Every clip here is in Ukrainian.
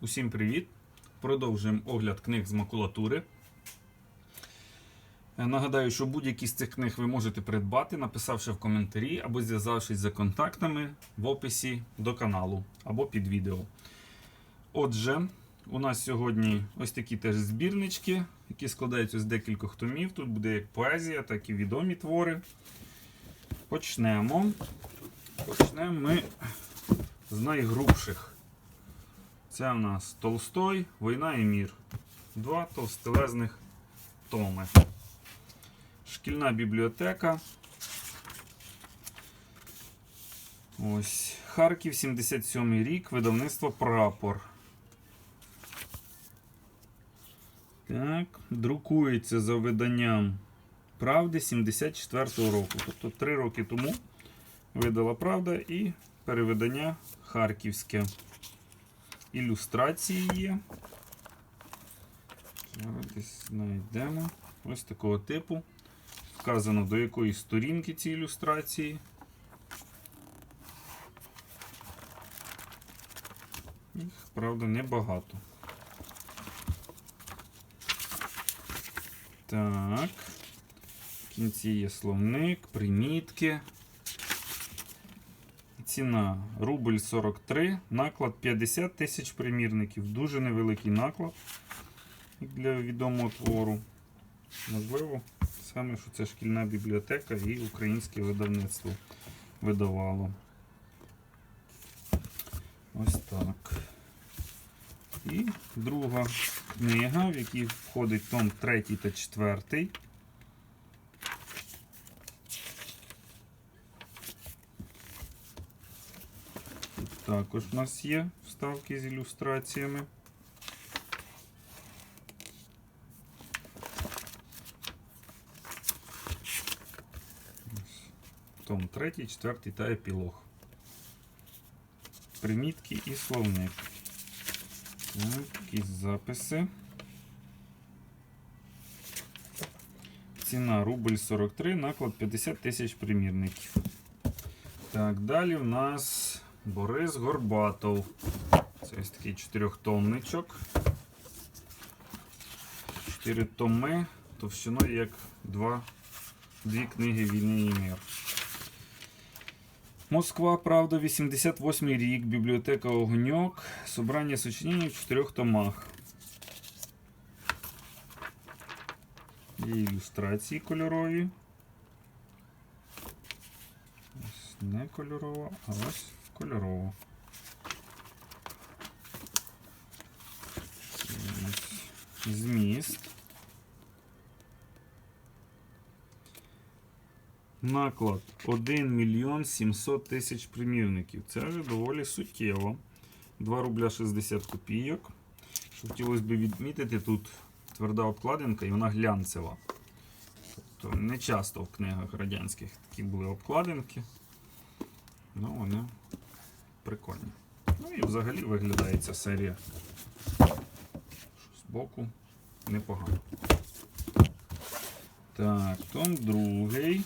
Усім привіт! Продовжуємо огляд книг з макулатури. Е, Нагадаю, що будь-які з цих книг ви можете придбати, написавши в коментарі або зв'язавшись за контактами в описі до каналу або під відео. Отже, у нас сьогодні ось такі теж збірнички, які складаються з декількох томів. Тут буде як поезія, так і відомі твори. Почнемо. Почнемо ми з найгрубших. Це у нас Толстой, Війна і мір. Два товстелезних томи. Шкільна бібліотека. Ось. Харків, 77 рік, видавництво Прапор. Так, друкується за виданням Правди 74-го року. Тобто 3 роки тому видала Правда і перевидання Харківське. Ілюстрації є. Зараз десь знайдемо. Ось такого типу. Вказано до якої сторінки ці ілюстрації. Їх, правда, небагато. Так. В кінці є словник, примітки. Ціна рубль 43, наклад 50 тисяч примірників. Дуже невеликий наклад для відомого твору. Можливо, саме що це шкільна бібліотека і українське видавництво видавало. Ось так. І друга книга, в якій входить том 3 та 4. також у нас є вставки з ілюстраціями. Ось Том 3, 4 та епілог. Примітки і словник. Так, і записи. Ціна рубль 43, наклад 50 тисяч примірників. Так, далі в нас Борис Горбатов. Це ось такий чотирьохтомничок. Чотири томи товщиною як два, дві книги Війни і мир. Москва, правда, 88 рік, бібліотека Огоньок, собрання сочинень в чотирьох томах. Є ілюстрації кольорові. Ось не кольорова, а ось кольорово. Ось Зміст. Наклад 1 мільйон 700 тисяч примірників. Це вже доволі суттєво. 2 рубля 60 копійок. Хотілося б відмітити, тут тверда обкладинка і вона глянцева. Тобто не часто в книгах радянських такі були обкладинки. Ну, вони прикольні. Ну і взагалі виглядає ця серія збоку непогано. Так, том другий.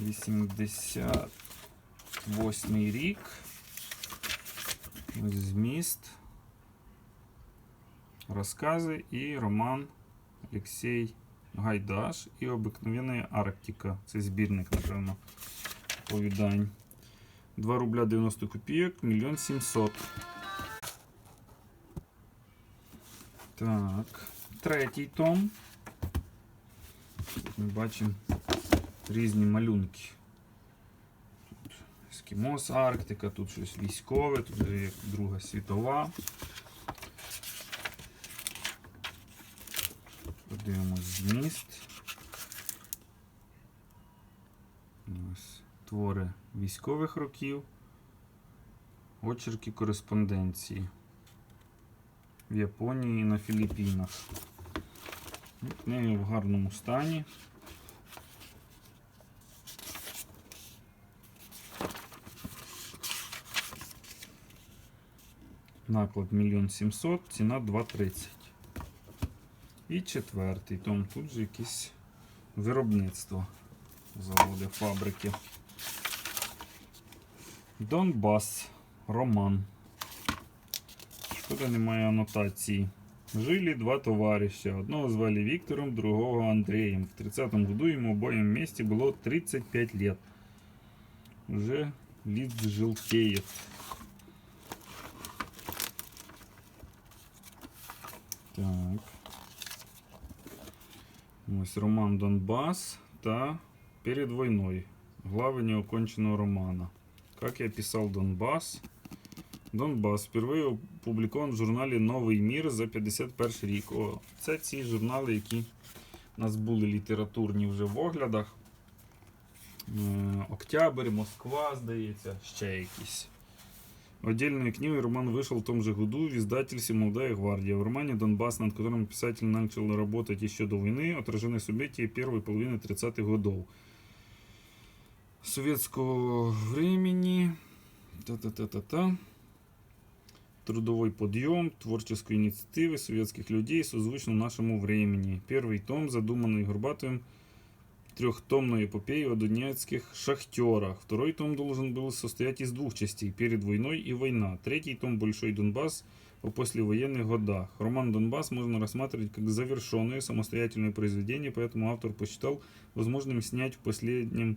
88 рік. Зміст. Розкази і роман Олексій Гайдаш і обикновенна Арктика. Це збірник, напевно, оповідань. 2 рубля 90 копійок, мільйон 700. Так, третій том. Тут ми бачимо різні малюнки. Тут Ескімос, Арктика, тут щось військове, тут вже Друга світова. Подивимось зміст. Ось твори військових років. Очерки кореспонденції в Японії і на Філіппінах. Книги в гарному стані. Наклад 1 700, ціна 2,30. І четвертий том. Тут же якесь виробництво заводи, фабрики. Донбас. Роман. Тут немає анотації. Жили два товарища. Одного звали Виктором, другого Андреем. В 30-м году им обоим вместе было 35 лет. Уже лист желтеет. Так. Ось роман Донбас та Перед войной. Главы неоконченного романа. Как я писал Донбас. Донбас впервые опублікован в журналі Новий Мір за 51 рік. О, це ці журнали, які у нас були літературні вже в оглядах. Е, Октябрь, Москва, здається, ще якісь. Отдельной книгой роман вышел в том же году в издательстве «Молодая гвардия». В романе «Донбасс», над которым писатель начал работать еще до войны, отражены события первой половины 30-х годов. Советского времени. Та-та-та-та-та. Трудовой подъем, творческой инициативы советских людей созвучно нашему времени. Первый том, задуманный Горбатовым, трехтомной эпопеи о донецких шахтерах. Второй том должен был состоять из двух частей «Перед войной» и «Война». Третий том «Большой Донбасс» о послевоенных годах. Роман «Донбасс» можно рассматривать как завершенное самостоятельное произведение, поэтому автор посчитал возможным снять в последнем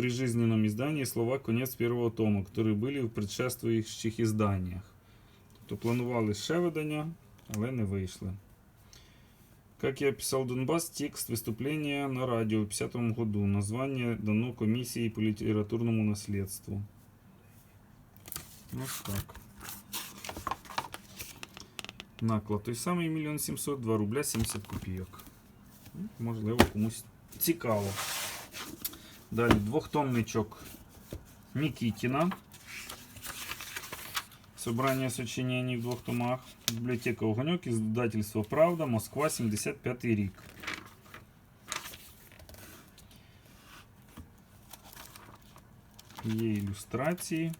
прижизненном издании слова «Конец первого тома», которые были в предшествуючих изданиях. Тобто планували ще видання, але не вийшли. Как я писал Донбасс, текст выступления на радио в 50 году. Название дано комиссии по литературному наследству. Ось так. Наклад той самий 1 700, 2 рубля 70 копійок. Ну, Можливо, комусь цікаво. Далі двохтомничок Нікітіна. Собрание сочинений в двух томах. Библиотека Огонек, издательство Правда, Москва, 75 рік. Є ілюстрації.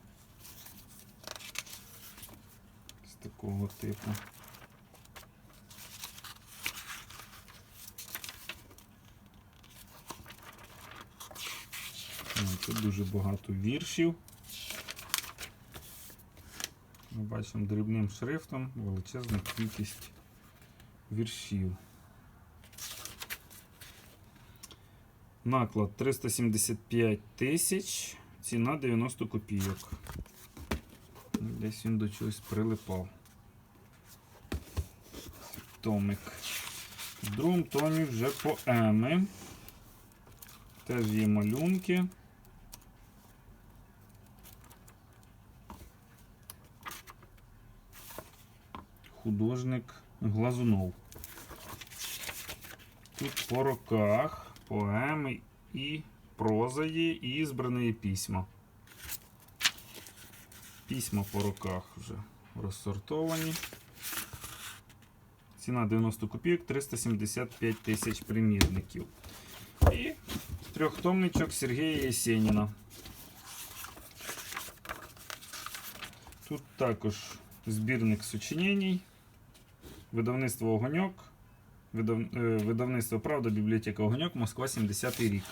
З такого типу. Тут дуже багато віршів. Ми бачимо дрібним шрифтом величезну кількість віршів. Наклад 375 тисяч, ціна 90 копійок. Десь він до чогось прилипав. Томик. В другому томі вже поеми. Теж є малюнки. Художник Глазунов. Тут по роках поеми і проза є, і збрані письма. Письма по роках вже розсортовані. Ціна 90 копійок, 375 тисяч примірників. І трьохтомничок Сергія Єсеніна. Тут також збірник сочинень. Видавництво Огоньок. Видав... е, Видавництво Правда, бібліотека Огоньок, Москва, 70-й рік.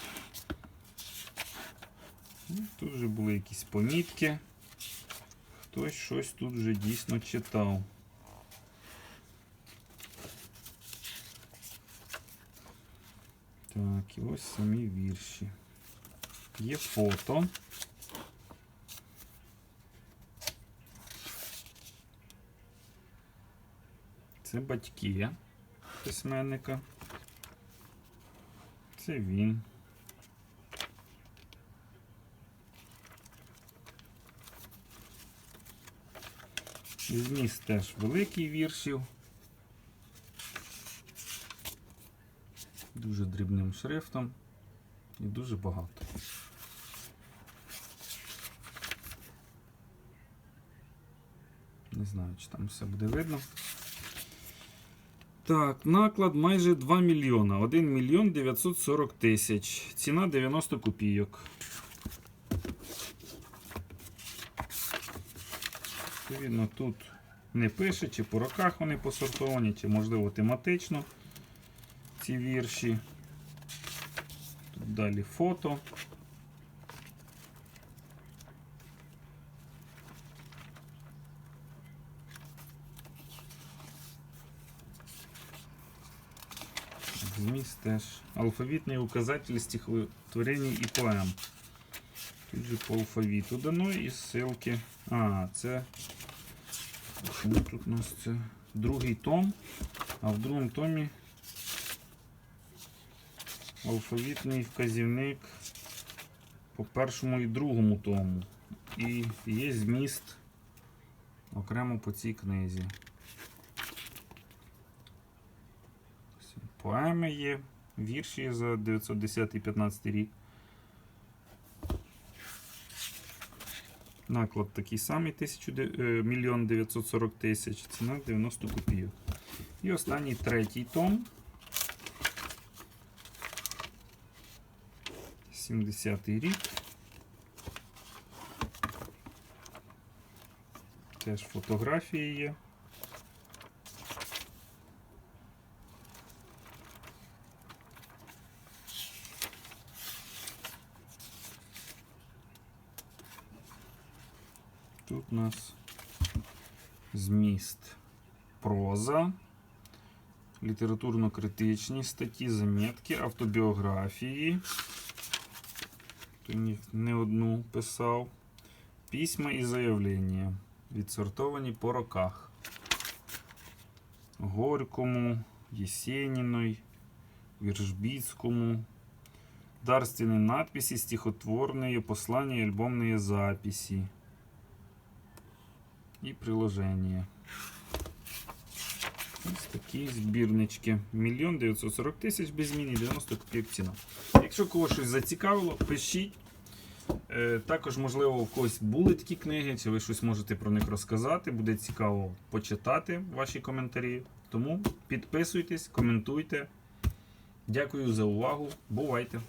Ну, Тут вже були якісь помітки. Хтось щось тут вже дійсно читав. Так, і ось самі вірші. Є фото. Це батьки письменника. Це він. Зміст теж великий віршів. Дуже дрібним шрифтом і дуже багато. Не знаю, чи там все буде видно. Так, наклад майже 2 мільйона. 1 мільйон 940 тисяч. Ціна 90 копійок. Відповідно, тут не пише, чи по роках вони посортовані, чи можливо тематично ці вірші. Тут далі фото. Зміст теж. Алфавітний указатель стихотворений і поем. Тут же по алфавіту дано і ссылки. А, це. Чому тут у нас це другий том, а в другому томі алфавітний вказівник по першому і другому тому. І є зміст окремо по цій книзі. Поеми є, вірші за 910-15 рік. Наклад такий самий 1 940 тисяч, ціна 90 копійок. І останній третій том. 70-й рік. Теж фотографії є. у нас зміст проза, літературно-критичні статті, замітки, автобіографії. Тут їх не одну писав. Письма і заявлення. Відсортовані по роках. Горькому, Єсеніної, Віржбіцькому. Дарственные надписи, стихотворные, послания, альбомные записи. І приложення. Ось такі збірнички. Мільйон 940 тисяч без зміни 90 копійок ціна. Якщо когось щось зацікавило, пишіть. Е, Також, можливо, у когось були такі книги, чи ви щось можете про них розказати. Буде цікаво почитати ваші коментарі. Тому підписуйтесь, коментуйте. Дякую за увагу. Бувайте!